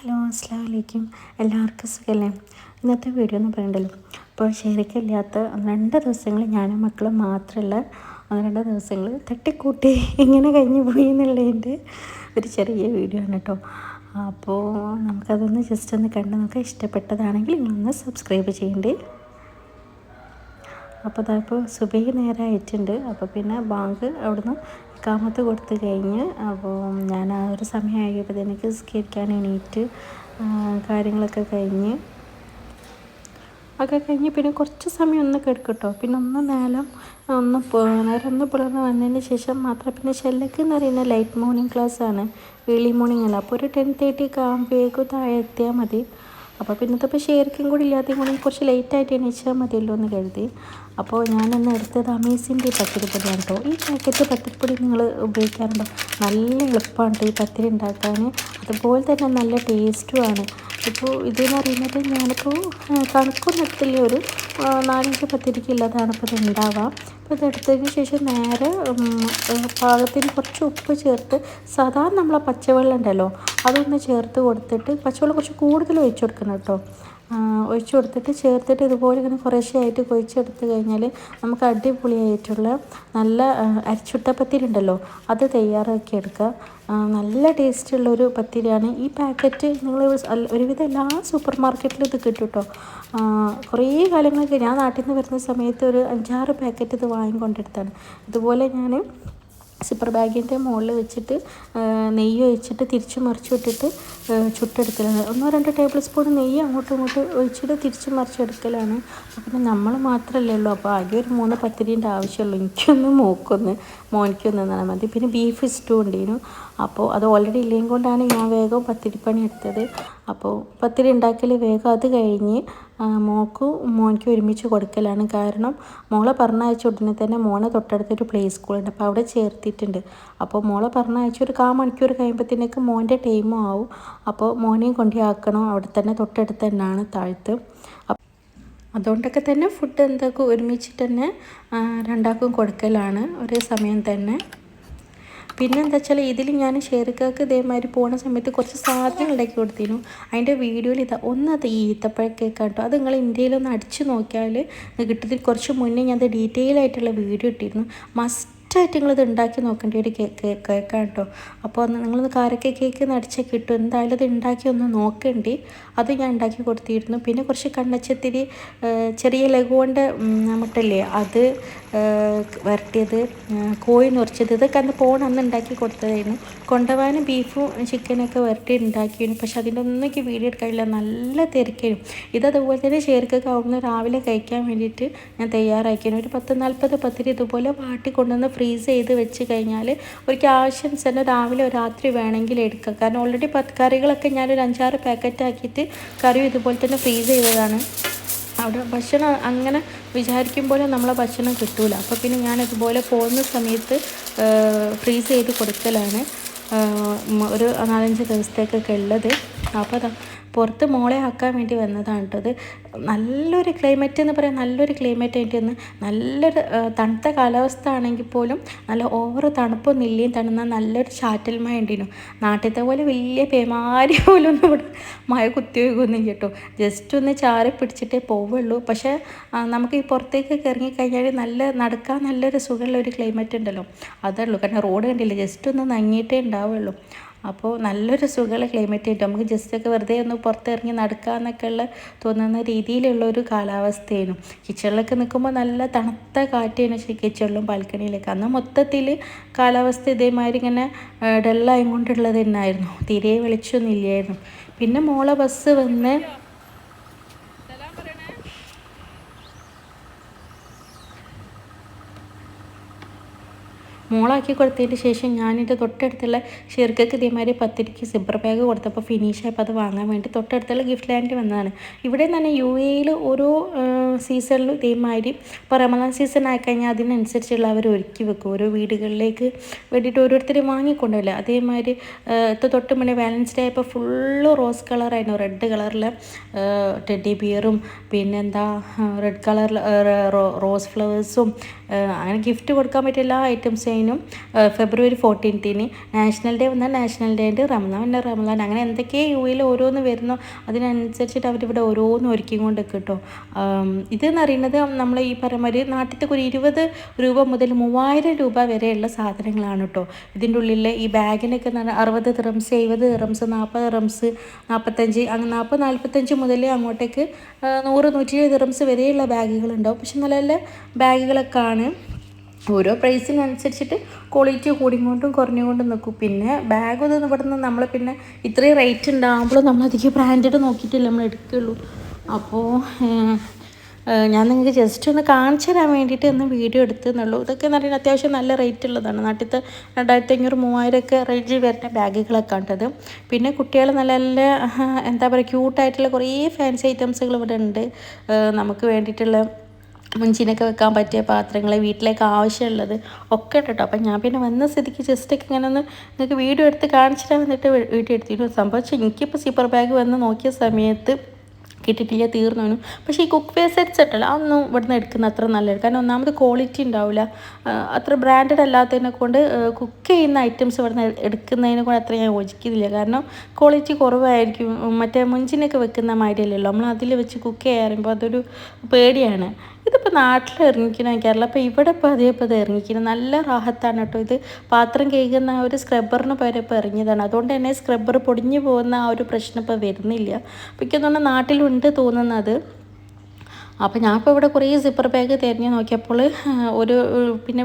Hello അസ്സാം വലൈക്കും എല്ലാവർക്കും സുഖമല്ലേ ഇന്നത്തെ വീഡിയോ എന്ന് പറയണ്ടല്ലോ. ഇപ്പോൾ ശരിക്കില്ലാത്ത രണ്ട് ദിവസങ്ങൾ ഞാനും മക്കളും മാത്രമല്ല ഒന്ന് രണ്ട് ദിവസങ്ങൾ തട്ടിക്കൂട്ടി എങ്ങനെ കഴിഞ്ഞു പോയി എന്നുള്ളതിന്റെ ഒരു ചെറിയ വീഡിയോ ആണ് കേട്ടോ. അപ്പോൾ നമുക്കതൊന്ന് ജസ്റ്റ് ഒന്ന് കണ്ട് നോക്കാം. ഇഷ്ടപ്പെട്ടതാണെങ്കിൽ നിങ്ങളൊന്ന് സബ്സ്ക്രൈബ് ചെയ്യേണ്ടേ? അപ്പോൾ അതായപ്പോൾ സുബൈ നേരമായിട്ടുണ്ട് അപ്പോൾ പിന്നെ ബാങ്ക് അവിടുന്ന് കാമത്ത് കൊടുത്തു കഴിഞ്ഞ് അപ്പോൾ ഞാൻ ആ ഒരു സമയമായപ്പോൾ എനിക്ക് സ്കരിക്കാൻ എണീറ്റ് കാര്യങ്ങളൊക്കെ കഴിഞ്ഞ് ഒക്കെ കഴിഞ്ഞ് പിന്നെ കുറച്ച് സമയം ഒന്ന് കിടക്കട്ടോ. പിന്നെ ഒന്ന് നേരം ഒന്ന് നേരം ഒന്ന് പുലർന്ന് വന്നതിന് ശേഷം മാത്രം പിന്നെ ഷെല്ലക്ക് എന്ന് പറയുന്ന ലൈറ്റ് മോർണിംഗ് ക്ലാസ് ആണ്. ഏർലി മോർണിംഗ് അല്ല. അപ്പോൾ ഒരു ടെൻ തേർട്ടി ഒക്കെ ആകുമ്പോഴേക്കും താഴെ എത്തിയാൽ മതി. അപ്പോൾ പിന്നത്തെ ഇപ്പോൾ ഷെയർക്കും കൂടി ഇല്ലാത്തതും കൂടി കുറച്ച് ലേറ്റായിട്ട് എണീച്ചാൽ മതിയല്ലോ എന്ന് കരുതി. അപ്പോൾ ഞാനന്ന് എടുത്തത് അമേസിന്റെ പത്തിരിപ്പൊടിയാണ് കേട്ടോ. ഈ പാക്കറ്റ് പത്തിരിപ്പൊടി നിങ്ങൾ ഉപയോഗിക്കാറുണ്ടോ? നല്ല എളുപ്പമാണ് ഈ പത്തിരി ഉണ്ടാക്കാൻ. അതുപോലെ തന്നെ നല്ല ടേസ്റ്റുമാണ് ഇപ്പോൾ ഇതെന്ന് പറയുന്നത് ഞാനിപ്പോൾ എടുത്തില്ല ഒരു നാലഞ്ച് പത്തിരിക്ക് ഇല്ലാതാണ് ഇപ്പോൾ ഇത് ഉണ്ടാവാം അപ്പോൾ ഇതെടുത്തതിന് ശേഷം നേരെ പാകത്തിന് കുറച്ച് ഉപ്പ് ചേർത്ത് സാധാരണ നമ്മളെ പച്ചവെള്ളം ഉണ്ടല്ലോ അതൊന്ന് ചേർത്ത് കൊടുത്തിട്ട് പച്ചവെള്ളം കുറച്ച് കൂടുതൽ ഒഴിച്ചു കൊടുക്കണം കേട്ടോ. ഒഴിച്ചു കൊടുത്തിട്ട് ചേർത്തിട്ട് ഇതുപോലെ ഇങ്ങനെ കുറേശ്ശെയായിട്ട് കൊഴിച്ചെടുത്ത് കഴിഞ്ഞാൽ നമുക്ക് അടിപൊളിയായിട്ടുള്ള നല്ല അരിച്ചുട്ട പത്തിരി ഉണ്ടല്ലോ അത് തയ്യാറാക്കി എടുക്കുക നല്ല ടേസ്റ്റുള്ള ഒരു പത്തിരിയാണ്. ഈ പാക്കറ്റ് നിങ്ങൾ ഒരുവിധം എല്ലാ സൂപ്പർ മാർക്കറ്റിലും ഇത് കിട്ടും കേട്ടോ കുറേ കാലങ്ങളൊക്കെ ഞാൻ നാട്ടിൽ നിന്ന് വരുന്ന സമയത്ത് ഒരു അഞ്ചാറ് പാക്കറ്റ് ഇത് വാങ്ങിക്കൊണ്ടെടുത്താണ് ഇതുപോലെ ഞാൻ സിപ്പർ ബാഗിന്റെ മുകളിൽ വെച്ചിട്ട് നെയ്യ് ഒഴിച്ചിട്ട് തിരിച്ച് മറിച്ച് വിട്ടിട്ട് ചുട്ടെടുക്കലാണ്. ഒന്നോ രണ്ടോ ടേബിൾ സ്പൂൺ നെയ്യ് അങ്ങോട്ടും ഇങ്ങോട്ടും ഒഴിച്ചിട്ട് തിരിച്ച് മറിച്ചെടുക്കലാണ്. അപ്പം നമ്മൾ മാത്രമല്ലേ ഉള്ളൂ. അപ്പോൾ ആകെ ഒരു മൂന്ന് പത്തിരിന്റെ ആവശ്യമുള്ളൂ. എനിക്കൊന്ന് മൂക്കൊന്ന് മോനിക്കൊന്ന് തന്നാൽ മതി. പിന്നെ ബീഫ് സ്റ്റൂ ഉണ്ടായിരുന്നു അപ്പോൾ അത് ഓൾറെഡി ഇല്ലെങ്കിൽ കൊണ്ടാണ് ഞാൻ വേഗം പത്തിരിപ്പണി എടുത്തത്. അപ്പോൾ പത്തിരി ഉണ്ടാക്കൽ വേഗം അത് കഴിഞ്ഞ് മോക്കും മോനിക്കും ഒരുമിച്ച് കൊടുക്കലാണ് കാരണം മോളെ പറഞ്ഞയച്ച ഉടനെ തന്നെ മോനെ തൊട്ടടുത്തൊരു പ്ലേ സ്കൂളുണ്ട് അപ്പോൾ അവിടെ ചേർത്തിട്ടുണ്ട്. അപ്പോൾ മോളെ പറഞ്ഞയച്ച ഒരു കാ മണിക്കൂർ കഴിയുമ്പോഴത്തേക്ക് മോന്റെ ടൈമും ആവും. അപ്പോൾ മോനെയും ആക്കണം. അവിടെ തന്നെ തൊട്ടടുത്ത് തന്നെയാണ് താഴ്ത്ത്. അതുകൊണ്ടൊക്കെ തന്നെ ഫുഡ് എന്തൊക്കെ ഒരുമിച്ചിട്ട് തന്നെ രണ്ടാക്കും കൊടുക്കലാണ്. ഒരേ സമയം തന്നെ. പിന്നെ എന്താ വെച്ചാൽ ഇതിൽ ഞാൻ ഷെയർക്കാർക്ക് ഇതേമാതിരി പോണ സമയത്ത് കുറച്ച് സാധനങ്ങൾ ഉണ്ടാക്കി കൊടുത്തിരുന്നു. അതിന്റെ വീഡിയോയിൽ ഇതാ ഒന്ന് അത് ഈത്തപ്പഴക്കേക്ക് കേട്ടോ അത് നിങ്ങൾ ഇന്ത്യയിലൊന്ന് അടിച്ചു നോക്കിയാൽ കിട്ടത്തിൽ കുറച്ച് മുന്നേ ഞാൻ അത് ഡീറ്റെയിൽ ആയിട്ടുള്ള വീഡിയോ ഇട്ടിരുന്നു. മസ്റ്റ് ഫസ്റ്റായിട്ട് നിങ്ങളിത് ഉണ്ടാക്കി നോക്കേണ്ട ഒരു കേക്ക് കേക്കാണ് കേട്ടോ. അപ്പോൾ നിങ്ങളൊന്ന് കാരക്ക കേക്ക് നടിച്ചാൽ കിട്ടും. എന്തായാലും അത് ഉണ്ടാക്കി ഒന്ന് നോക്കേണ്ടി. അത് ഞാൻ ഉണ്ടാക്കി കൊടുത്തിരുന്നു. പിന്നെ കുറച്ച് കണ്ണച്ചത്തിരി ചെറിയ ലഘുവന്റെ മുട്ടല്ലേ അത് വരട്ടിയത് കോഴി നുറച്ചത് ഇതൊക്കെ അന്ന് പോണ അന്ന് ഉണ്ടാക്കി കൊടുത്തതായിരുന്നു. കൊണ്ടുപോകാനും ബീഫും ചിക്കനൊക്കെ വരട്ടി ഉണ്ടാക്കിയിരുന്നു പക്ഷെ അതിന്റെ ഒന്നും എനിക്ക് വീഡിയോ എടുക്കാനില്ല നല്ല തിരക്കായിരുന്നു. ഇതതുപോലെ തന്നെ ചേർക്കൊക്കെ അവിടുന്ന് രാവിലെ കഴിക്കാൻ വേണ്ടിയിട്ട് ഞാൻ തയ്യാറാക്കിയിരുന്നു. ഒരു പത്ത് നാൽപ്പത് പത്തിരി ഇതുപോലെ വാട്ടി കൊണ്ടുവന്ന് ഫ്രീസ് ചെയ്ത് വെച്ച് കഴിഞ്ഞാൽ ഒരിക്കൽ തന്നെ രാവിലെ രാത്രി വേണമെങ്കിൽ എടുക്കാം. കാരണം ഓൾറെഡി പത്ത് കറികളൊക്കെ ഞാനൊരു അഞ്ചാറ് പാക്കറ്റ് ആക്കിയിട്ട് കറി ഇതുപോലെ തന്നെ ഫ്രീസ് ചെയ്തതാണ്. അവിടെ ഭക്ഷണം അങ്ങനെ വിചാരിക്കുമ്പോൾ നമ്മളെ ഭക്ഷണം കിട്ടൂല. അപ്പോൾ പിന്നെ ഞാൻ ഇതുപോലെ പോകുന്ന സമയത്ത് ഫ്രീസ് ചെയ്ത് കൊടുക്കലാണ്. ഒരു നാലഞ്ച് ദിവസത്തേക്കൊക്കെ ഉള്ളത്. അപ്പോൾ പുറത്ത് മോളെ ആക്കാൻ വേണ്ടി വന്നതാണ് കേട്ടോ അത്. നല്ലൊരു ക്ലൈമറ്റ് എന്ന് പറയാൻ നല്ലൊരു ക്ലൈമറ്റ് ആയിട്ട് വന്ന് നല്ലൊരു തണുത്ത കാലാവസ്ഥ ആണെങ്കിൽ പോലും നല്ല ഓവർ തണുപ്പൊന്നും ഇല്ലേ തണുന്ന നല്ലൊരു ചാറ്റൽ മഴ ഉണ്ടായിരുന്നു നാട്ടിലത്തെ പോലെ വലിയ പേമാരി പോലും ഒന്നും ഇവിടെ മഴ കുത്തി കുത്തിവെക്കൊന്നും കേട്ടോ ജസ്റ്റ് ഒന്ന് ചാറി പിടിച്ചിട്ടേ പോവുള്ളൂ. പക്ഷേ നമുക്ക് ഈ പുറത്തേക്കൊക്കെ ഇറങ്ങിക്കഴിഞ്ഞാൽ നല്ല നടക്കാൻ നല്ലൊരു സുഖമുള്ള ഒരു ക്ലൈമറ്റ് ഉണ്ടല്ലോ. അതേ ഉള്ളൂ. കാരണം റോഡ് കണ്ടില്ല? ജസ്റ്റ് ഒന്ന് നങ്ങിയിട്ടേ ഉണ്ടാവുള്ളൂ. അപ്പോൾ നല്ലൊരു സുഖമുള്ള ക്ലൈമറ്റ് കിട്ടും നമുക്ക് ജസ്റ്റ് ഒക്കെ വെറുതെ ഒന്ന് പുറത്തിറങ്ങി നടക്കാമെന്നൊക്കെ ഉള്ള തോന്നുന്ന രീതിയിലുള്ള ഒരു കാലാവസ്ഥയായിരുന്നു. കിച്ചണിലൊക്കെ നിൽക്കുമ്പോൾ നല്ല തണുത്ത കാറ്റാണ് കിച്ചണിലും ബാൽക്കണിയിലൊക്കെ. അന്ന് മൊത്തത്തിൽ കാലാവസ്ഥ ഇതേമാതിരി ഇങ്ങനെ ഡള്ളായും കൊണ്ടുള്ളത് തന്നെയായിരുന്നു. തീരെ വെളിച്ചമൊന്നും ഇല്ലായിരുന്നു. പിന്നെ മോളെ ബസ് വന്ന് മോളാക്കി കൊടുത്തതിന് ശേഷം ഞാനിത് തൊട്ടടുത്തുള്ള ഷിർക്കക്ക് ഇതേമാതിരി പത്തിരിക്ക് സിബ്ബർ ബാഗ് കൊടുത്തപ്പോൾ ഫിനിഷ് ആയപ്പോൾ അത് വാങ്ങാൻ വേണ്ടി തൊട്ടടുത്തുള്ള ഗിഫ്റ്റ് ലാൻഡ് വന്നതാണ്. ഇവിടെ തന്നെ യു എയിൽ ഓരോ സീസണിലും ഇതേമാതിരി ഇപ്പോൾ റമദാൻ സീസൺ ആയിക്കഴിഞ്ഞാൽ അതിനനുസരിച്ചുള്ള അവർ ഒരുക്കി വെക്കും. ഓരോ വീടുകളിലേക്ക് വേണ്ടിയിട്ട് ഓരോരുത്തർ വാങ്ങിക്കൊണ്ടല്ലേ? അതേമാതിരി തൊട്ട് മുന്നേ വാലൻസ് ഡേ ആയപ്പോൾ ഫുള്ള് റോസ് കളറായിരുന്നു റെഡ് കളറിൽ ടെഡി ബിയറും പിന്നെന്താ റെഡ് കളറിൽ റോസ് ഫ്ലവേഴ്സും അങ്ങനെ ഗിഫ്റ്റ് കൊടുക്കാൻ പറ്റിയ എല്ലാ ഐറ്റംസും ക്രിസ്മസിനും ഫെബ്രുവരി ഫോർട്ടീൻത്തിന് നാഷണൽ ഡേ വന്നാൽ നാഷണൽ ഡേ ഉണ്ട് റമദാൻ വന്നാൽ റമദാൻ അങ്ങനെ എന്തൊക്കെ യു എയിൽ ഓരോന്ന് വരുന്നോ അതിനനുസരിച്ചിട്ട് അവരിവിടെ ഓരോന്ന് ഒരുക്കി കൊണ്ട് കേട്ടോ ഇതെന്ന് അറിയുന്നത് നമ്മൾ ഈ പറയുന്ന ഒരു നാട്ടിലത്തെ ഒരു ഇരുപത് രൂപ മുതൽ മൂവായിരം രൂപ വരെയുള്ള സാധനങ്ങളാണ് കേട്ടോ ഇതിന്റെ ഉള്ളിൽ ഈ ബാഗിനൊക്കെ അറുപത് റംസ് എഴുപത് റംസ് നാൽപ്പത് റംസ് നാൽപ്പത്തഞ്ച് അങ്ങനെ നാൽപ്പത് നാൽപ്പത്തഞ്ച് മുതൽ അങ്ങോട്ടേക്ക് നൂറ് നൂറ്റി എഴുപത് റംസ് വരെയുള്ള ബാഗുകളുണ്ടാവും. പക്ഷെ നല്ല നല്ല ബാഗുകളൊക്കെ ആണ് ഓരോ പ്രൈസിനനുസരിച്ചിട്ട് ക്വാളിറ്റി കൂടിക്കൊണ്ടും കുറഞ്ഞുകൊണ്ടും നിൽക്കും. പിന്നെ ബാഗ് ഒന്നും ഇവിടെ നിന്ന് നമ്മൾ പിന്നെ ഇത്രയും റേറ്റ് ഉണ്ടാകുമ്പോൾ നമ്മൾ അധികം ബ്രാൻഡഡ് നോക്കിയിട്ടില്ല നമ്മൾ എടുക്കുകയുള്ളൂ അപ്പോൾ ഞാൻ നിങ്ങൾക്ക് ജസ്റ്റ് ഒന്ന് കാണിച്ചു തരാൻ വേണ്ടിയിട്ട് ഒന്ന് വീഡിയോ എടുത്തെന്നുള്ളൂ ഇതൊക്കെ എന്ന് പറയുന്നത് അത്യാവശ്യം നല്ല റേറ്റ് ഉള്ളതാണ്. നാട്ടിലത്തെ രണ്ടായിരത്തി അഞ്ഞൂറ് മൂവായിരം ഒക്കെ റേഞ്ചിൽ വരുന്ന ബാഗുകളൊക്കെ ഉണ്ടത് പിന്നെ കുട്ടികൾ നല്ല നല്ല എന്താ പറയുക ക്യൂട്ടായിട്ടുള്ള കുറേ ഫാൻസി ഐറ്റംസുകൾ ഇവിടെ ഉണ്ട്. നമുക്ക് വേണ്ടിയിട്ടുള്ള മുഞ്ചിനൊക്കെ വെക്കാൻ പറ്റിയ പാത്രങ്ങൾ വീട്ടിലേക്ക് ആവശ്യമുള്ളത് ഒക്കെ കേട്ടോ അപ്പം ഞാൻ പിന്നെ വന്ന സ്ഥിതിക്ക് ജസ്റ്റ് ഒക്കെ ഇങ്ങനെ ഒന്ന് നിങ്ങൾക്ക് വീഡിയോ എടുത്ത് കാണിച്ചിട്ടാണ് എന്നിട്ട് വീട്ടിൽ എടുത്തിരുന്നു സംഭവിച്ചു എനിക്കിപ്പോൾ സീപ്പർ ബാഗ് വന്ന് നോക്കിയ സമയത്ത് കിട്ടിയിട്ടില്ല തീർന്നു പക്ഷേ ഈ കുക്ക് വെയർ സെറ്റ്സ് ഉണ്ടല്ലോ അതൊന്നും ഇവിടുന്ന് എടുക്കുന്ന അത്ര നല്ലത് കാരണം ഒന്നാമത് ക്വാളിറ്റി ഉണ്ടാവില്ല. അത്ര ബ്രാൻഡഡ് അല്ലാത്തതിനെ കൊണ്ട് കുക്ക് ചെയ്യുന്ന ഐറ്റംസ് ഇവിടുന്ന് എടുക്കുന്നതിനെ കൊണ്ട് അത്ര ഞാൻ യോജിക്കുന്നില്ല. കാരണം ക്വാളിറ്റി കുറവായിരിക്കും. മറ്റേ മുഞ്ചിനൊക്കെ വെക്കുന്ന മാതിരിയല്ലല്ലോ. നമ്മൾ അതിൽ വെച്ച് കുക്ക് ചെയ്യാറുമ്പോൾ അതൊരു പേടിയാണ്. ഇതിപ്പോൾ നാട്ടിൽ ഇറങ്ങിക്കണ കേരള. അപ്പോൾ ഇവിടെ ഇപ്പോൾ അതേ ഇപ്പോൾ ഇത് ഇറങ്ങിക്കണം നല്ല റാഹത്താണ് കേട്ടോ ഇത്. പാത്രം കേൾക്കുന്ന ആ ഒരു സ്ക്രബ്ബറിന് പകരം ഇപ്പോൾ ഇറങ്ങിയതാണ്. അതുകൊണ്ട് തന്നെ സ്ക്രബ്ബർ പൊടിഞ്ഞു പോകുന്ന ആ ഒരു പ്രശ്നം ഇപ്പോൾ വരുന്നില്ല. അപ്പോൾ എനിക്ക് തോന്നുന്നു നാട്ടിലുണ്ട് തോന്നുന്നത്. അപ്പോൾ ഞാൻ ഇപ്പോൾ ഇവിടെ കുറേ സിപ്പർ ബാഗ് തിരഞ്ഞു നോക്കിയപ്പോൾ ഒരു പിന്നെ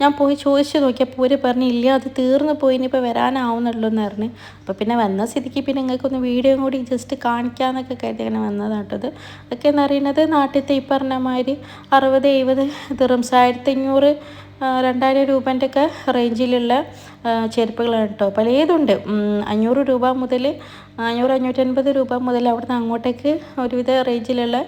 ഞാൻ പോയി ചോദിച്ചു നോക്കിയപ്പോൾ ഒരു പറഞ്ഞു ഇല്ല അത് തീർന്നു പോയി ഇനിയിപ്പോൾ വരാനാവുന്നുള്ളൂ എന്ന് പറഞ്ഞു. അപ്പോൾ പിന്നെ വന്ന സ്ഥിതിക്ക് പിന്നെ നിങ്ങൾക്കൊന്ന് വീഡിയോ കൂടി ജസ്റ്റ് കാണിക്കാമെന്നൊക്കെ കരുതി അങ്ങനെ വന്നതാണ് അതൊക്കെ എന്ന് പറയുന്നത് നാട്ടിലത്തെ ഈ പറഞ്ഞ മാതിരി അറുപത് എഴുപത് ദിറംസ് ആയിരത്തി അഞ്ഞൂറ് രണ്ടായിരം രൂപേന്റെ ഒക്കെ റേഞ്ചിലുള്ള ചെരുപ്പുകളാണ് കേട്ടോ. പലതുണ്ട്. ഏതുണ്ട് അഞ്ഞൂറ് രൂപ മുതൽ അഞ്ഞൂറ് അഞ്ഞൂറ്റൻപത് രൂപ മുതൽ അവിടുന്ന് അങ്ങോട്ടേക്ക് ഒരുവിധ റേഞ്ചിലുള്ള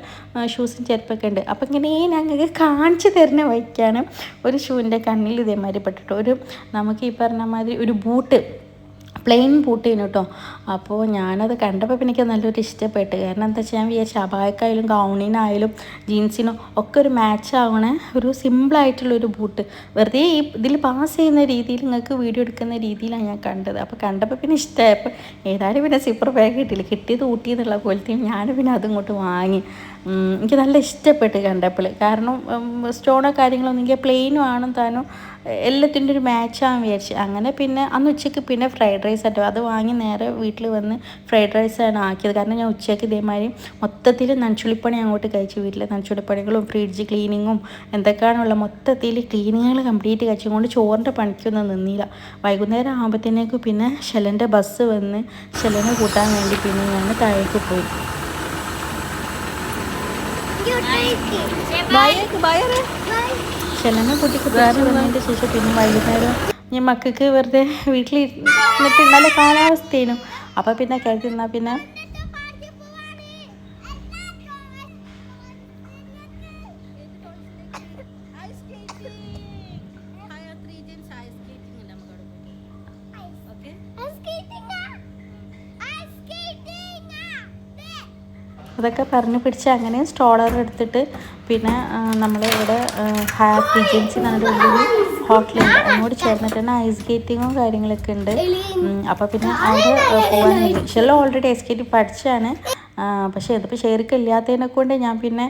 ഷൂസും ചെരുപ്പൊക്കെ ഉണ്ട്. അപ്പം ഇങ്ങനെ ഞങ്ങൾക്ക് കാണിച്ചു തരുന്ന വഴിക്കാണ് ഒരു ഷൂവിന്റെ കണ്ണിൽ ഇതേമാതിരി പെട്ടിട്ട് ഒരു നമുക്ക് ഈ പറഞ്ഞ മാതിരി ഒരു ബൂട്ട് പ്ലെയിൻ ബൂട്ടേനു കേട്ടോ അപ്പോൾ ഞാനത് കണ്ടപ്പോൾ പിന്നെ എനിക്ക് നല്ലൊരു ഇഷ്ടപ്പെട്ടു. കാരണം എന്താ വെച്ചാൽ ഞാൻ വിചാരിച്ചു അബായക്കായാലും ഗൗണിനായാലും ജീൻസിനും ഒക്കെ ഒരു മാച്ച് ആവണ ഒരു സിമ്പിളായിട്ടുള്ളൊരു ബൂട്ട് വെറുതെ ഈ ഇതിൽ പാസ് ചെയ്യുന്ന രീതിയിൽ നിങ്ങൾക്ക് വീഡിയോ എടുക്കുന്ന രീതിയിലാണ് ഞാൻ കണ്ടത്. അപ്പോൾ കണ്ടപ്പോൾ പിന്നെ ഇഷ്ടമായപ്പോൾ ഏതായാലും പിന്നെ സിപ്പർ ബാഗ് കിട്ടിയില്ല. കിട്ടിയത് ഊട്ടിയെന്നുള്ള പോലത്തെയും ഞാൻ പിന്നെ അതും ഇങ്ങോട്ട് വാങ്ങി. എനിക്ക് നല്ല ഇഷ്ടപ്പെട്ട് കണ്ടപ്പോൾ കാരണം സ്റ്റോണോ എനിക്ക് പ്ലെയിനും ആണും താനും എല്ലാത്തിന്റെ ഒരു മാച്ചാകാൻ വിചാരിച്ചു. അങ്ങനെ പിന്നെ അന്ന് ഉച്ചയ്ക്ക് പിന്നെ ഫ്രൈഡ് ആട്ടോ അത് വാങ്ങി നേരെ വീട്ടിൽ വന്ന് ഫ്രൈഡ് റൈസാണ് ആക്കിയത്. കാരണം ഞാൻ ഉച്ചയ്ക്ക് ഇതേമാതിരി മൊത്തത്തിൽ നനച്ചുളിപ്പണി അങ്ങോട്ട് കഴിച്ചു. വീട്ടിലെ നനച്ചുളിപ്പണികളും ഫ്രിഡ്ജ് ക്ലീനിങ്ങും എന്തൊക്കെയാണുള്ള മൊത്തത്തിൽ ക്ലീനിങ്ങുകൾ കംപ്ലീറ്റ് കഴിച്ചു. കൊണ്ട് ചോറിന്റെ പണിക്കൊന്നും നിന്നില്ല. വൈകുന്നേരം ആകുമ്പോഴത്തേക്ക് പിന്നെ ശെലന്റെ ബസ് വന്ന് ശെലനെ കൂട്ടാൻ വേണ്ടി പിന്നെ ഞാൻ താഴേക്ക് പോയി. ശെലനെ കൂട്ടി ബസ് വന്നതിന്റെ ശേഷം പിന്നെ വൈകുന്നേരം ഞാൻ മക്കൾക്ക് വെറുതെ വീട്ടിൽ ഇരുന്നിട്ട് നല്ല കാലാവസ്ഥയേനു അപ്പം പിന്നെ കരുതി എന്നാൽ പിന്നെ? അതൊക്കെ പറഞ്ഞു പിടിച്ച് അങ്ങനെ സ്ട്രോളർ എടുത്തിട്ട് പിന്നെ നമ്മൾ ഇവിടെ ഹാപ്പി ജെൻസി നമ്മുടെ വലിയൊരു ഹോട്ടലുണ്ട് അതിനോട് ചേർന്നിട്ട് തന്നെ ഐസ് സ്കേറ്റിങ്ങും കാര്യങ്ങളൊക്കെ ഉണ്ട്. അപ്പോൾ പിന്നെ അവിടെ പോകാൻ ഷെല്ലോ ഓൾറെഡി ഐസ് സ്കേറ്റിംഗ് പഠിച്ചാണ്. പക്ഷേ ഇതിപ്പോൾ ശരിക്കും ഇല്ലാത്തതിനെ കൊണ്ട് ഞാൻ പിന്നെ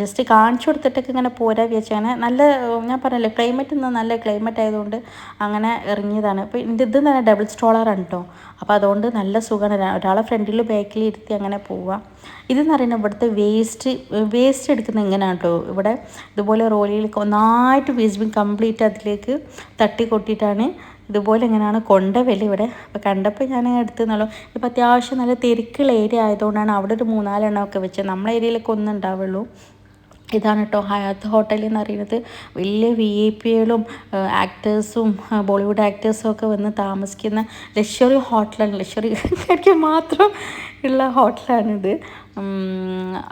ജസ്റ്റ് കാണിച്ചു കൊടുത്തിട്ടൊക്കെ ഇങ്ങനെ പോരാ വിചാരിച്ചാണ് നല്ല ഞാൻ പറഞ്ഞല്ലോ ക്ലൈമറ്റ് ഇന്ന് നല്ല ക്ലൈമറ്റ് ആയതുകൊണ്ട് അങ്ങനെ ഇറങ്ങിയതാണ്. അപ്പോൾ എന്റെ ഇത് തന്നെ ഡബിൾ സ്ട്രോളറാണ് കേട്ടോ അപ്പോൾ അതുകൊണ്ട് നല്ല സുഖമാണ്. ഒരാളെ ഫ്രണ്ടിൽ ബാക്കിൽ ഇരുത്തി അങ്ങനെ പോവാം. ഇതെന്ന് പറയുന്നത് ഇവിടുത്തെ വേസ്റ്റ് വേസ്റ്റ് എടുക്കുന്ന എങ്ങനെയാണ് കേട്ടോ ഇവിടെ ഇതുപോലെ റോലിലേക്ക് ഒന്നായിട്ട് വേസ്റ്റ് ബിൻ കംപ്ലീറ്റ് അതിലേക്ക് തട്ടി കൊട്ടിയിട്ടാണ് ഇതുപോലെ ഇങ്ങനെയാണ് കൊണ്ടുവരൽ ഇവിടെ? അപ്പോൾ കണ്ടപ്പോൾ ഞാൻ എടുത്തുന്നുള്ളൂ ഇപ്പോൾ അത്യാവശ്യം നല്ല തിരക്കുള്ള ഏരിയ ആയതുകൊണ്ടാണ് അവിടെ ഒരു മൂന്നാലെണ്ണം ഒക്കെ വെച്ചത് നമ്മളെ ഏരിയയിലൊക്കെ ഒന്നും ഉണ്ടാവുള്ളൂ. ഇതാണ് കേട്ടോ ഹയാത്ത് ഹോട്ടൽ എന്ന് പറയുന്നത്. വലിയ വി ഐ പികളും ആക്ടേഴ്സും ബോളിവുഡ് ആക്ടേഴ്സും ഒക്കെ വന്ന് താമസിക്കുന്ന ലക്ഷറി ഹോട്ടലാണ്. ലക്ഷറി കഴിക്കാൻ മാത്രം ഉള്ള ഹോട്ടലാണിത്.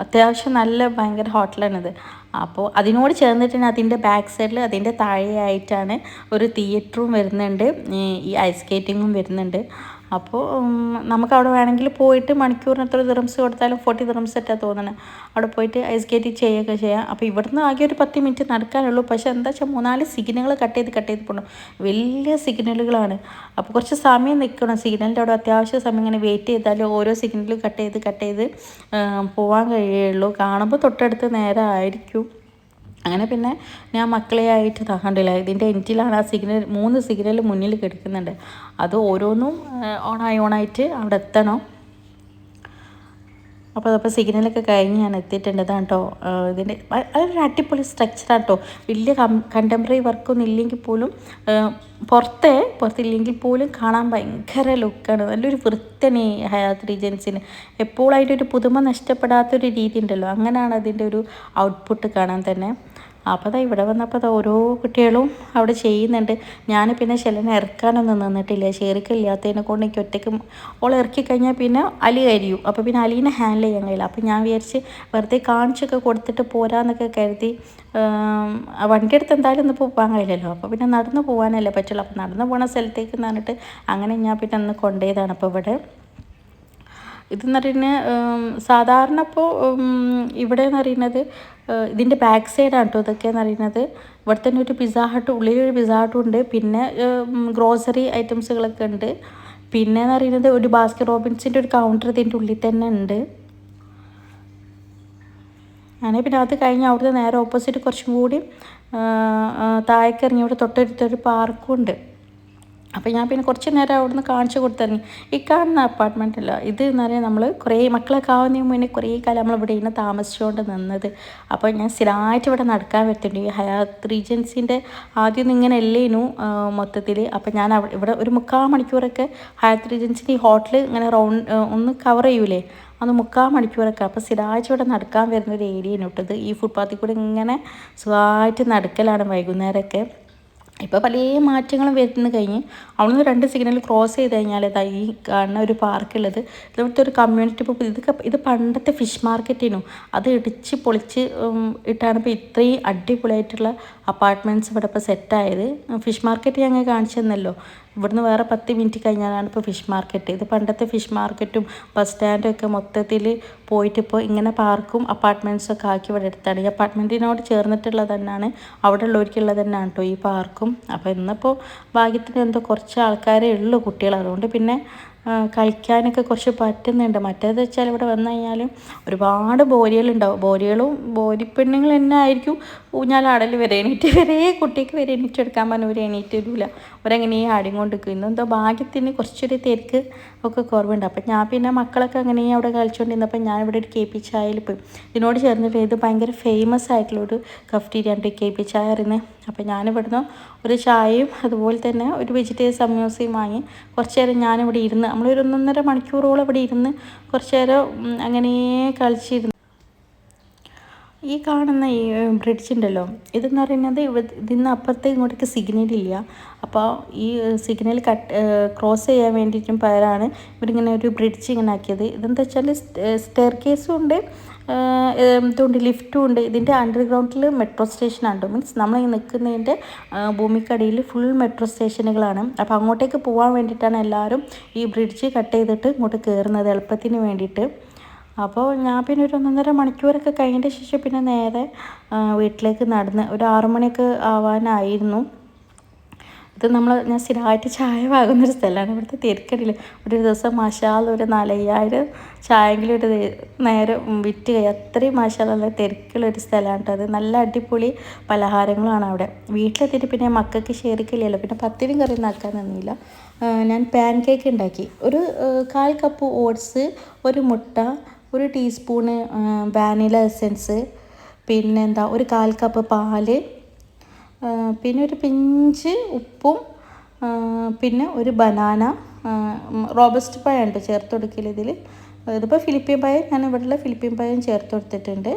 അത്യാവശ്യം നല്ല ഭയങ്കര ഹോട്ടലാണിത്. അപ്പോൾ അതിനോട് ചേർന്നിട്ട് തന്നെ അതിന്റെ ബാക്ക് സൈഡിൽ അതിന്റെ താഴെയായിട്ടാണ് ഒരു തിയേറ്ററും വരുന്നുണ്ട് ഈ- ഐസ് സ്കേറ്റിങ്ങും വരുന്നുണ്ട്. അപ്പോൾ നമുക്ക് അവിടെ വേണമെങ്കിൽ പോയിട്ട് മണിക്കൂറിന് എത്ര ദിറംസ് കൊടുത്താലും ഫോർട്ടി ദിറംസ് ആയിട്ടാണ് തോന്നുന്നത് അവിടെ പോയിട്ട് ഐസ് ഗേറ്റ് ചെയ്യുകയൊക്കെ ചെയ്യാം. അപ്പോൾ ഇവിടുന്ന് ആകെ ഒരു പത്ത് മിനിറ്റ് നടക്കാനുള്ളൂ. പക്ഷേ എന്താ വെച്ചാൽ മൂന്നാൽ സിഗ്നലുകൾ കട്ട് ചെയ്ത് കട്ട് ചെയ്ത് പോകണം വലിയ സിഗ്നലുകളാണ് അപ്പോൾ കുറച്ച് സമയം നിൽക്കണം സിഗ്നലിന്റെ അവിടെ അത്യാവശ്യ സമയം ഇങ്ങനെ വെയിറ്റ് ചെയ്താൽ ഓരോ സിഗ്നലും കട്ട് ചെയ്ത് കട്ട് ചെയ്ത് പോകാൻ കഴിയുള്ളൂ. കാണുമ്പോൾ തൊട്ടടുത്ത് നേരെ ആയിരിക്കും. അങ്ങനെ പിന്നെ ഞാൻ മക്കളെ ആയിട്ട് കണ്ടില്ല ഇതിന്റെ എന്റിലാണ് ആ സിഗ്നൽ മൂന്ന് സിഗ്നൽ മുന്നിൽ കിടക്കുന്നുണ്ട്. അത് ഓരോന്നും ഓണായി ഓണായിട്ട് അവിടെ എത്തണം. അപ്പോൾ അതപ്പോൾ സിഗ്നലൊക്കെ കഴിഞ്ഞ് ഞാൻ എത്തിയിട്ടുണ്ട്. കേട്ടോ ഇതിന്റെ അതൊരു അടിപൊളി സ്ട്രക്ചറാണ് കേട്ടോ വലിയ കം കണ്ടംപററി വർക്കൊന്നും ഇല്ലെങ്കിൽ പോലും പുറത്തെ പുറത്തില്ലെങ്കിൽ പോലും കാണാൻ ഭയങ്കര ലുക്കാണ് നല്ലൊരു വൃത്തനെ ഹയാത്ത് റീജൻസിന്. എപ്പോഴും അതിന്റെ ഒരു പുതുമ നഷ്ടപ്പെടാത്തൊരു രീതി ഉണ്ടല്ലോ. അങ്ങനെയാണ് അതിന്റെ ഒരു ഔട്ട്പുട്ട് കാണാൻ തന്നെ. അപ്പോൾ അതാ ഇവിടെ വന്നപ്പോൾ അതാ ഓരോ കുട്ടികളും അവിടെ ചെയ്യുന്നുണ്ട്. ഞാൻ പിന്നെ ശെലനെ ഇറക്കാനൊന്നും നിന്നിട്ടില്ല. ശരിക്കില്ലാത്തതിനെ കൊണ്ട് എനിക്ക് ഒറ്റയ്ക്ക് ഓൾ ഇറക്കി കഴിഞ്ഞാൽ പിന്നെ അലി കരിയും. അപ്പോൾ പിന്നെ അലീനെ ഹാൻഡിൽ ചെയ്യാൻ കഴിയില്ല. അപ്പോൾ ഞാൻ വിചാരിച്ച് വെറുതെ കാണിച്ചൊക്കെ കൊടുത്തിട്ട് പോരാന്നൊക്കെ കരുതി വണ്ടി എടുത്ത് എന്തായാലും ഒന്ന് പോകാൻ കഴിയില്ലല്ലോ. അപ്പോൾ പിന്നെ നടന്നു പോകാനല്ലേ പറ്റുള്ളൂ. അപ്പോൾ നടന്നു പോകുന്ന സ്ഥലത്തേക്ക് പറഞ്ഞിട്ട് അങ്ങനെ ഞാൻ പിന്നെ അന്ന് കൊണ്ടുപോയതാണ്. അപ്പോൾ ഇവിടെ ഇതെന്ന് പറയുന്നത് സാധാരണ ഇപ്പോൾ ഇവിടെ എന്ന് പറയുന്നത് ഇതിന്റെ ബാക്ക് സൈഡാണ് കേട്ടോ ഇതൊക്കെയെന്ന് പറയുന്നത് ഇവിടെ തന്നെ ഒരു പിസ്സ ഹട്ട് ഉള്ളിലൊരു പിസ്സ ഹട്ടും ഉണ്ട്. പിന്നെ ഗ്രോസറി ഐറ്റംസുകളൊക്കെ ഉണ്ട്. പിന്നെ എന്ന് പറയുന്നത് ഒരു ബാസ്കറ്റ് റോബിൻസിന്റെ ഒരു കൗണ്ടർ ഇതിന്റെ ഉള്ളിൽ തന്നെ ഉണ്ട്. അങ്ങനെ പിന്നെ അത് കഴിഞ്ഞ് അവിടുത്തെ നേരെ ഓപ്പോസിറ്റ് കുറച്ചും കൂടി താഴേക്കിറങ്ങി അവിടെ തൊട്ടടുത്തൊരു പാർക്കും ഉണ്ട്. അപ്പോൾ ഞാൻ പിന്നെ കുറച്ച് നേരം അവിടുന്ന് കാണിച്ചു കൊടുത്തിറങ്ങി ഈ കാണുന്ന അപ്പാർട്ട്മെന്റ് അല്ല ഇത് എന്ന് പറഞ്ഞാൽ നമ്മൾ കുറേ മക്കളൊക്കെ ആവുന്നതിന് മുന്നേ കുറേ കാലം നമ്മൾ ഇവിടെ ഇരുന്ന് താമസിച്ചുകൊണ്ട് നിന്നത്. അപ്പോൾ ഞാൻ സ്ഥിരമായിട്ട് ഇവിടെ നടക്കാൻ വരുത്തുണ്ട് ഈ ഹയാത്ത് റീജൻസിന്റെ ആദ്യം ഇങ്ങനെ അല്ലേനു മൊത്തത്തിൽ അപ്പോൾ ഞാൻ ഇവിടെ ഒരു മുക്കാൽ മണിക്കൂറൊക്കെ ഹയാത്ത് റീജൻസിന്റെ ഈ ഹോട്ടൽ ഇങ്ങനെ റൗണ്ട് ഒന്ന് കവർ ചെയ്യൂലേ? അന്ന് മുക്കാൽ മണിക്കൂറൊക്കെ. അപ്പോൾ സ്ഥിരമായിട്ട് ഇവിടെ നടക്കാൻ വരുന്ന ഒരു ഇട്ടത് ഈ ഫുട്പാത്തിൽ കൂടെ ഇങ്ങനെ സുഖമായിട്ട് നടക്കലാണ് വൈകുന്നേരമൊക്കെ. ഇപ്പോൾ പല മാറ്റങ്ങളും വരുന്നു കഴിഞ്ഞ്. അവിടുന്ന് രണ്ട് സിഗ്നൽ ക്രോസ് ചെയ്ത് കഴിഞ്ഞാൽ ഇതാ ഈ കാണുന്ന ഒരു പാർക്കുള്ളത് ഇവിടുത്തെ ഒരു കമ്മ്യൂണിറ്റി ഇപ്പോൾ ഇതൊക്കെ ഇത് പണ്ടത്തെ ഫിഷ് മാർക്കറ്റിനും അത് ഇടിച്ച് പൊളിച്ച് ഇട്ടാണ് ഇപ്പോൾ ഇത്രയും അടിപൊളിയായിട്ടുള്ള അപ്പാർട്ട്മെന്റ്സ് ഇവിടെ ഇപ്പോൾ സെറ്റായത് ഫിഷ് മാർക്കറ്റ് ഞങ്ങൾ കാണിച്ചു തന്നല്ലോ ഇവിടുന്ന് വേറെ പത്ത് മിനിറ്റ് കഴിഞ്ഞാലാണ് ഇപ്പോൾ ഫിഷ് മാർക്കറ്റ് ഇത് പണ്ടത്തെ ഫിഷ് മാർക്കറ്റും ബസ് സ്റ്റാൻഡും ഒക്കെ മൊത്തത്തിൽ പോയിട്ട് ഇപ്പോൾ ഇങ്ങനെ പാർക്കും അപ്പാർട്ട്മെന്റ്സും ഒക്കെ ആക്കി ഇവിടെ എടുത്താണ്. ഈ അപ്പാർട്ട്മെന്റിനോട് ചേർന്നിട്ടുള്ളത് തന്നെയാണ് അവിടെ ഉള്ളവർക്കുള്ളത് തന്നെയാണ് കേട്ടോ ഈ പാർക്കും അപ്പോൾ ഇന്നിപ്പോൾ ഭാഗ്യത്തിന് എന്തോ കുറച്ച് ആൾക്കാരേ ഉള്ളൂ കുട്ടികൾ അതുകൊണ്ട് പിന്നെ കളിക്കാനൊക്കെ കുറച്ച് പറ്റുന്നുണ്ട്. മറ്റേത് വെച്ചാൽ ഇവിടെ വന്നു കഴിഞ്ഞാൽ ഒരുപാട് ബോരികളുണ്ടാവും. ബോരികളും ബോരി പെണ്ണുങ്ങൾ തന്നെ ആയിരിക്കും. ഊഞ്ഞാലാടൽ വരെ എണീറ്റ് വരെ കുട്ടിക്ക് വരെ എണീറ്റ് എടുക്കാൻ പറഞ്ഞു ഒരു എണീറ്റ് വരില്ല അവരങ്ങനെ ആടിക്കൊണ്ട് നിൽക്കും ഇന്നെന്തോ ഭാഗ്യത്തിന് കുറച്ചൊരു തിരക്ക് ഒക്കെ കുറവുണ്ട്. അപ്പം ഞാൻ പിന്നെ മക്കളൊക്കെ അങ്ങനെ അവിടെ കളിച്ചുകൊണ്ടിരുന്നപ്പോൾ ഞാൻ ഇവിടെ ഒരു കെ പി ചായയിൽ പോയി. ഇതിനോട് ചേർന്നിട്ട് ഇത് ഭയങ്കര ഫേമസ് ആയിട്ടുള്ള ഒരു കഫ്റ്റീരിയ ഉണ്ട് കെ പി ചായ അറിയുന്നത് അപ്പം ഞാനിവിടുന്ന് ഒരു ചായയും അതുപോലെ തന്നെ ഒരു വെജിറ്റേറിയൻ സമൂസയും വാങ്ങി കുറച്ച് നേരം ഞാനിവിടെ ഇരുന്ന് നമ്മളൊരു ഒന്നൊന്നര മണിക്കൂറോളം ഇവിടെ ഇരുന്ന് കുറച്ച് നേരം അങ്ങനെ കളിച്ചിരുന്നു. ഈ കാണുന്ന ഈ ബ്രിഡ്ജ് ഉണ്ടല്ലോ ഇതെന്ന് പറയുന്നത് ഇതിന്ന് അപ്പുറത്തെ ഇങ്ങോട്ടേക്ക് സിഗ്നലില്ല അപ്പോൾ ഈ സിഗ്നൽ കട്ട് ക്രോസ് ചെയ്യാൻ വേണ്ടിയിട്ടും പേരാണ് ഇവരിങ്ങനെ ഒരു ബ്രിഡ്ജ് ഇങ്ങനെ ആക്കിയത്. ഇതെന്താ വെച്ചാൽ സ്റ്റെയർ കേസും ഉണ്ട് ഇതുണ്ട് ലിഫ്റ്റും ഉണ്ട്. ഇതിന്റെ അണ്ടർഗ്രൗണ്ടിൽ മെട്രോ സ്റ്റേഷനാണ് മീൻസ് നമ്മൾ ഈ നിൽക്കുന്നതിന്റെ ഭൂമിക്കടിയിൽ ഫുൾ മെട്രോ സ്റ്റേഷനുകളാണ് അപ്പോൾ അങ്ങോട്ടേക്ക് പോകാൻ വേണ്ടിയിട്ടാണ് എല്ലാവരും ഈ ബ്രിഡ്ജ് കട്ട് ചെയ്തിട്ട് ഇങ്ങോട്ട് കയറുന്നത് എളുപ്പത്തിന് വേണ്ടിയിട്ട്. അപ്പോൾ ഞാൻ പിന്നെ ഒരു ഒന്നൊന്നര മണിക്കൂറൊക്കെ കഴിഞ്ഞതിന് ശേഷം പിന്നെ നേരെ വീട്ടിലേക്ക് നടന്ന് ഒരു ആറു മണിയൊക്കെ ആവാനായിരുന്നു. ഇത് നമ്മൾ ഞാൻ സ്ഥിരമായിട്ട് ചായ വാങ്ങുന്നൊരു സ്ഥലമാണ്. ഇവിടുത്തെ തിരക്കടിയിൽ ഒരു ദിവസം മഷാല ഒരു നാലയ്യായിരം ചായെങ്കിലും ഒരു നേരം വിറ്റ് അത്രയും മഷാല നല്ല തിരക്കുള്ളൊരു സ്ഥലമാണ് അത്. നല്ല അടിപൊളി പലഹാരങ്ങളാണ് അവിടെ. വീട്ടിലെത്തിയിട്ട് പിന്നെ മക്കൾക്ക് ഷെയറിക്കില്ലല്ലോ പിന്നെ പത്തിനും കറി നാക്കാൻ നിന്നില്ല. ഞാൻ പാൻ കേക്ക് ഉണ്ടാക്കി. ഒരു കാൽ കപ്പ് ഓട്സ് ഒരു മുട്ട ഒരു ടീസ്പൂണ് വാനില എസെൻസ് പിന്നെന്താ ഒരു കാൽ കപ്പ് പാൽ പിന്നെ ഒരു പിഞ്ച് ഉപ്പും പിന്നെ ഒരു ബനാന റോബസ്റ്റ് പഴം ഉണ്ട് ചേർത്ത് കൊടുക്കൽ ഇതിൽ ഇതിപ്പോൾ ഫിലിപ്പീൻ പഴം ഞാൻ ഇവിടെയുള്ള ഫിലിപ്പീൻ പഴം ചേർത്ത് കൊടുത്തിട്ടുണ്ട്.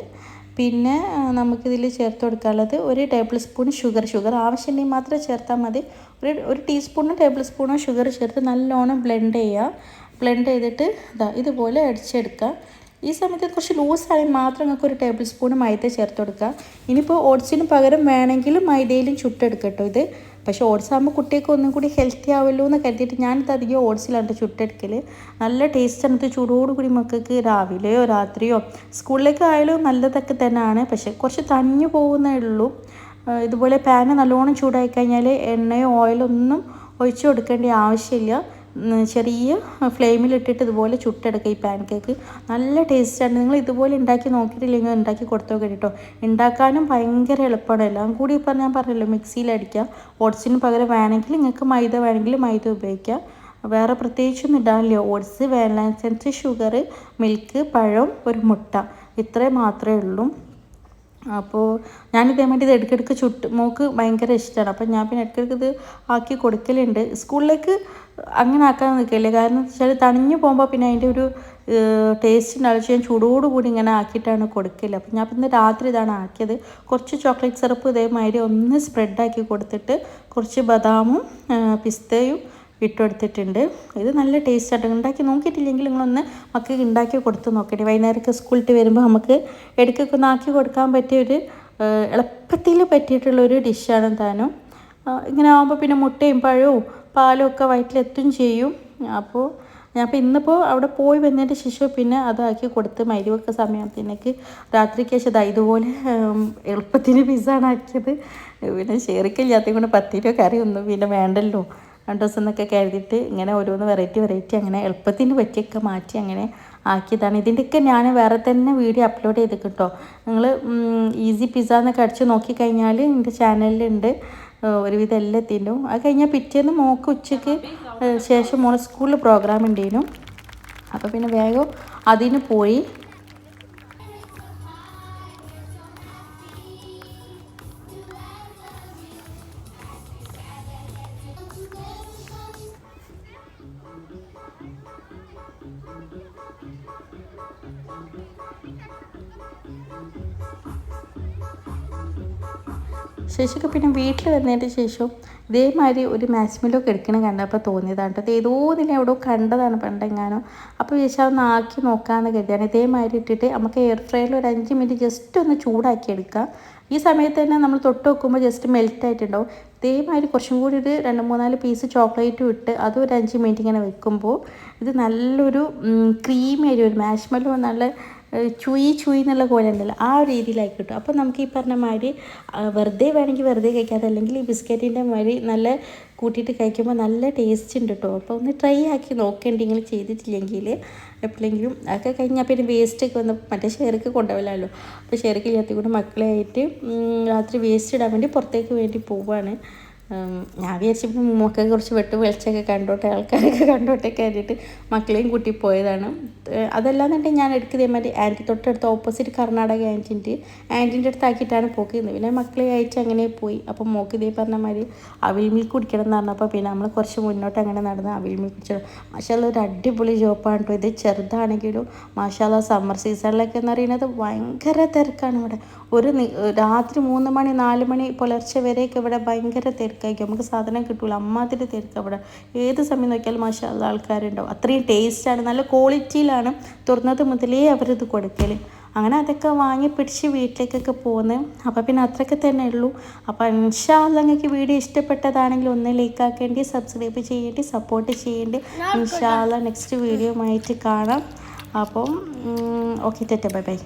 പിന്നെ നമുക്കിതിൽ ചേർത്ത് കൊടുക്കാനുള്ളത് ഒരു ടേബിൾ സ്പൂൺ ഷുഗർ ഷുഗർ ആവശ്യമുണ്ടെങ്കിൽ മാത്രം ചേർത്താൽ മതി. ഒരു ഒരു ടീസ്പൂണോ ടേബിൾ സ്പൂണോ ഷുഗർ ചേർത്ത് നല്ലോണം ബ്ലെൻഡ് ചെയ്യുക ബ്ലെൻഡ് ചെയ്തിട്ട് ഇതാ ഇതുപോലെ അടിച്ചെടുക്കുക ഈ സമയത്ത് കുറച്ച് ലൂസാണെങ്കിൽ മാത്രം നിങ്ങൾക്ക് ഒരു ടേബിൾ സ്പൂൺ മൈദ ചേർത്ത് കൊടുക്കുക. ഇനിയിപ്പോൾ ഓട്സിന് പകരം വേണമെങ്കിൽ മൈദയിലും ചുട്ടെടുക്കട്ടോ ഇത്. പക്ഷേ ഓട്സ് ആകുമ്പോൾ കുട്ടികൾക്ക് ഒന്നും കൂടി ഹെൽത്തി ആവുമല്ലോ എന്ന് കരുതിയിട്ട് ഞാനിത് അധികം ഓട്സിലാണ് ചുട്ടെടുക്കൽ നല്ല ടേസ്റ്റാണ് ഇത് ചൂടോടുകൂടി മക്കൾക്ക് രാവിലെയോ രാത്രിയോ സ്കൂളിലേക്ക് ആയാലും നല്ലതൊക്കെ തന്നെയാണ്. പക്ഷേ കുറച്ച് തഞ്ഞു പോകുന്നേ ഉള്ളൂ. ഇതുപോലെ പാന് നല്ലോണം ചൂടായി കഴിഞ്ഞാൽ എണ്ണയോ ഓയിലൊന്നും ഒഴിച്ചു കൊടുക്കേണ്ട ആവശ്യമില്ല. ചെറിയ ഫ്ലെയിമിലിട്ടിട്ട് ഇതുപോലെ ചുട്ടെടുക്കുക ഈ പാൻ കേക്ക്. നല്ല ടേസ്റ്റാണ്. നിങ്ങൾ ഇതുപോലെ ഉണ്ടാക്കി നോക്കിയിട്ടില്ലെങ്കിൽ ഉണ്ടാക്കി കൊടുത്തോ കേട്ടോ. ഉണ്ടാക്കാനും ഭയങ്കര എളുപ്പമാണ്. എല്ലാം കൂടി ഇപ്പം ഞാൻ പറഞ്ഞല്ലോ മിക്സിയിൽ അടിക്കാം ഓട്സിന് പകരം വേണമെങ്കിൽ നിങ്ങൾക്ക് മൈദ വേണമെങ്കിൽ മൈദ ഉപയോഗിക്കാം. വേറെ പ്രത്യേകിച്ചൊന്നും ഇടാനില്ല. Oats vanilla essence sugar milk പഴം ഒരു മുട്ട. ഇത്രയും മാത്രമേ ഉള്ളൂ. അപ്പോൾ ഞാനിതേ വേണ്ടി ഇത് ഇടയ്ക്കിടയ്ക്ക് ചുട്ട് മോക്ക് ഭയങ്കര ഇഷ്ടമാണ് അപ്പം ഞാൻ പിന്നെ ഇടയ്ക്കിടയ്ക്ക് ഇത് ആക്കി കൊടുക്കലുണ്ട്. സ്കൂളിലേക്ക് അങ്ങനെ ആക്കാൻ നിൽക്കില്ല. കാരണം എന്ന് വെച്ചാൽ തണിഞ്ഞു പോകുമ്പോൾ പിന്നെ അതിന്റെ ഒരു ടേസ്റ്റ് ഉണ്ടാവും ഞാൻ ചൂടോടുകൂടി ഇങ്ങനെ ആക്കിയിട്ടാണ് കൊടുക്കൽ. അപ്പം ഞാൻ പിന്നെ രാത്രി ഇതാണ് ആക്കിയത്. കുറച്ച് ചോക്ലേറ്റ് സിറപ്പ് ഇതേമാതിരി ഒന്ന് സ്പ്രെഡാക്കി കൊടുത്തിട്ട് കുറച്ച് ബദാമും പിസ്തയും ഇട്ടുകൊടുത്തിട്ടുണ്ട് ഇത് നല്ല ടേസ്റ്റായിട്ട് ഉണ്ടാക്കി നോക്കിയിട്ടില്ലെങ്കിൽ നിങ്ങളൊന്ന് മക്കൾക്ക് ഉണ്ടാക്കി കൊടുത്ത് നോക്കട്ടെ. വൈകുന്നേരമൊക്കെ സ്കൂളിട്ട് വരുമ്പോൾ നമുക്ക് ഇടയ്ക്കൊക്കെ ഒന്ന് ആക്കി കൊടുക്കാൻ പറ്റിയ ഒരു എളുപ്പത്തിൽ പറ്റിയിട്ടുള്ളൊരു ഡിഷാണ് താനും. ഇങ്ങനെ ആകുമ്പോൾ പിന്നെ മുട്ടയും പഴവും പാലും ഒക്കെ വയറ്റിലെത്തും ചെയ്യും. അപ്പോൾ ഞാൻ അപ്പോൾ ഇന്നിപ്പോൾ അവിടെ പോയി വന്നതിന്റെ ശേഷം പിന്നെ അതാക്കി കൊടുത്ത് മരുവൊക്കെ സമയത്തിനേക്ക് രാത്രിക്ക് ശേഷം ദാ ഇതുപോലെ എളുപ്പത്തിന് പിസ്സാണ് ആക്കിയത്. പിന്നെ ഷെയറിക്കില്ലാത്തത് കൊണ്ട് പത്തിരോ കറി ഒന്നും പിന്നെ വേണ്ടല്ലോ. രണ്ട് ദിവസം എന്നൊക്കെ കരുതിയിട്ട് ഇങ്ങനെ ഓരോന്ന് വെറൈറ്റി വെറൈറ്റി അങ്ങനെ എളുപ്പത്തിന് പറ്റിയൊക്കെ മാറ്റി അങ്ങനെ ആക്കിയതാണ്. ഇതിന്റെയൊക്കെ ഞാൻ വേറെ തന്നെ വീഡിയോ അപ്ലോഡ് ചെയ്ത് കേട്ടോ നിങ്ങൾ ഈസി പിസ്സ എന്നൊക്കെ അടിച്ച് നോക്കിക്കഴിഞ്ഞാൽ എന്റെ ചാനലിലുണ്ട്. ഒരുവിധം എല്ലാം എത്തിയിട്ടും അത് കഴിഞ്ഞാൽ പിറ്റേന്ന് മോക്ക് ഉച്ചയ്ക്ക് ശേഷം മോൾ സ്കൂളിൽ പ്രോഗ്രാം ഉണ്ടായിരുന്നു അപ്പോൾ പിന്നെ വേഗം അതിന് പോയി ശേഷമൊക്കെ പിന്നെ വീട്ടിൽ വന്നതിന് ശേഷം ഇതേമാതിരി ഒരു മാസ്മിലോ കിടക്കണം കണ്ടപ്പോൾ തോന്നിയതാണ്. കേട്ടോ ഏതോ നില എവിടെയോ കണ്ടതാണ് പണ്ടെങ്ങാനോ. അപ്പോൾ വിശാ ഒന്ന് ആക്കി നോക്കാമെന്ന് കരുതിയാണ്. ഇതേമാതിരി ഇട്ടിട്ട് നമുക്ക് എയർ ഫ്രയറിൽ ഒരു അഞ്ച് മിനിറ്റ് ജസ്റ്റ് ഒന്ന് ചൂടാക്കി എടുക്കാം. ഈ സമയത്ത് തന്നെ നമ്മൾ തൊട്ട് വെക്കുമ്പോൾ ജസ്റ്റ് മെൽറ്റ് ആയിട്ടുണ്ടാവും. ഇതേമാതിരി കുറച്ചും കൂടി ഒരു രണ്ട് മൂന്നാൽ പീസ് ചോക്ലേറ്റും ഇട്ട് അതും ഒരു അഞ്ച് മിനിറ്റ് ഇങ്ങനെ വെക്കുമ്പോൾ ഇത് നല്ലൊരു ക്രീമി ആയി ഒരു മാഷ്മലോ നല്ല ചുയി ചുയി എന്നുള്ള പോലെ ഉണ്ടല്ലോ. ആ ഒരു രീതിയിലായി കിട്ടും. അപ്പോൾ നമുക്ക് ഈ പറഞ്ഞ മാതിരി വെറുതെ വേണമെങ്കിൽ വെറുതെ കഴിക്കാതെ അല്ലെങ്കിൽ ഈ ബിസ്ക്കറ്റിന്റെ മാതിരി നല്ല കൂട്ടിയിട്ട് കഴിക്കുമ്പോൾ നല്ല ടേസ്റ്റ് ഉണ്ട് കേട്ടോ അപ്പോൾ ഒന്ന് ട്രൈ ആക്കി നോക്കേണ്ടി നിങ്ങൾ ചെയ്തിട്ടില്ലെങ്കിൽ എപ്പോഴെങ്കിലും അതൊക്കെ കഴിഞ്ഞാൽ പിന്നെ വേസ്റ്റ് ഒക്കെ വന്ന് മറ്റേ ഷെയർക്ക് കൊണ്ടുപോകലല്ലോ അപ്പോൾ ഷെയർക്ക് ഇല്ലാത്ത കൂടെ മക്കളെ ആയിട്ട് രാത്രി വേസ്റ്റ് ഇടാൻ വേണ്ടി പുറത്തേക്ക് വേണ്ടി ഉം, ഞാൻ വിചാരിച്ചപ്പോൾ മക്കളെ കുറച്ച് വെട്ട് വെളിച്ചൊക്കെ കണ്ടോട്ടെ ആൾക്കാരൊക്കെ കണ്ടോട്ടെ കയറിയിട്ട് മക്കളെയും കൂട്ടി പോയതാണ്. അതെല്ലാം അതല്ലാന്നുണ്ടെങ്കിൽ ഞാൻ എടുക്കുക മാതിരി ആന്റി തൊട്ടടുത്ത് ഓപ്പോസിറ്റ് കർണാടക ആന്റിന്റെ ആന്റിന്റെ അടുത്താക്കിയിട്ടാണ് പോക്കുന്നത് പിന്നെ മക്കളെ അയച്ച് അങ്ങനെ പോയി. അപ്പോൾ മോക്ക് ഇതേ പറഞ്ഞ മാതിരി അവിൽ മിൽക്ക് കുടിക്കണം എന്ന് പറഞ്ഞപ്പോൾ പിന്നെ നമ്മൾ കുറച്ച് മുന്നോട്ട് അങ്ങനെ നടന്ന് അവിൽ മിൽക്ക് കുടിച്ചു മാഷാല ഒരു അടിപൊളി ജോപ്പാണ് കേട്ടോ ഇത്. ചെറുതാണെങ്കിലും മാഷാല സമ്മർ സീസണിലൊക്കെ എന്ന് പറയുന്നത് ഭയങ്കര തിരക്കാണ് ഇവിടെ. ഒരു രാത്രി മൂന്ന് മണി നാല് മണി പുലർച്ചെ വരെയൊക്കെ ഇവിടെ ഭയങ്കര തിരക്കായിരിക്കും. നമുക്ക് സാധനം കിട്ടൂല. അമ്മാതിരി തിരക്ക് അവിടെ ഏത് സമയം നോക്കിയാലും മാഷാല്ല ആൾക്കാരുണ്ടാവും. അത്രയും ടേസ്റ്റാണ് നല്ല ക്വാളിറ്റിയിലാണ് തുറന്നത് മുതലേ അവരിത് കൊടുക്കൽ അങ്ങനെ അതൊക്കെ വാങ്ങി പിടിച്ച് വീട്ടിലേക്കൊക്കെ പോകുന്നത് അപ്പോൾ പിന്നെ അത്രയൊക്കെ തന്നെ ഉള്ളൂ. അപ്പോൾ ഇൻഷാല്ല നിങ്ങൾക്ക് വീഡിയോ ഇഷ്ടപ്പെട്ടതാണെങ്കിൽ ഒന്ന് ലൈക്ക് ആക്കേണ്ടി സബ്സ്ക്രൈബ് ചെയ്യേണ്ടി സപ്പോർട്ട് ചെയ്യേണ്ടി. ഇൻഷാല്ല നെക്സ്റ്റ് വീഡിയോ ആയിട്ട് കാണാം. അപ്പം ഓക്കെ തെറ്റ ബൈ ബൈ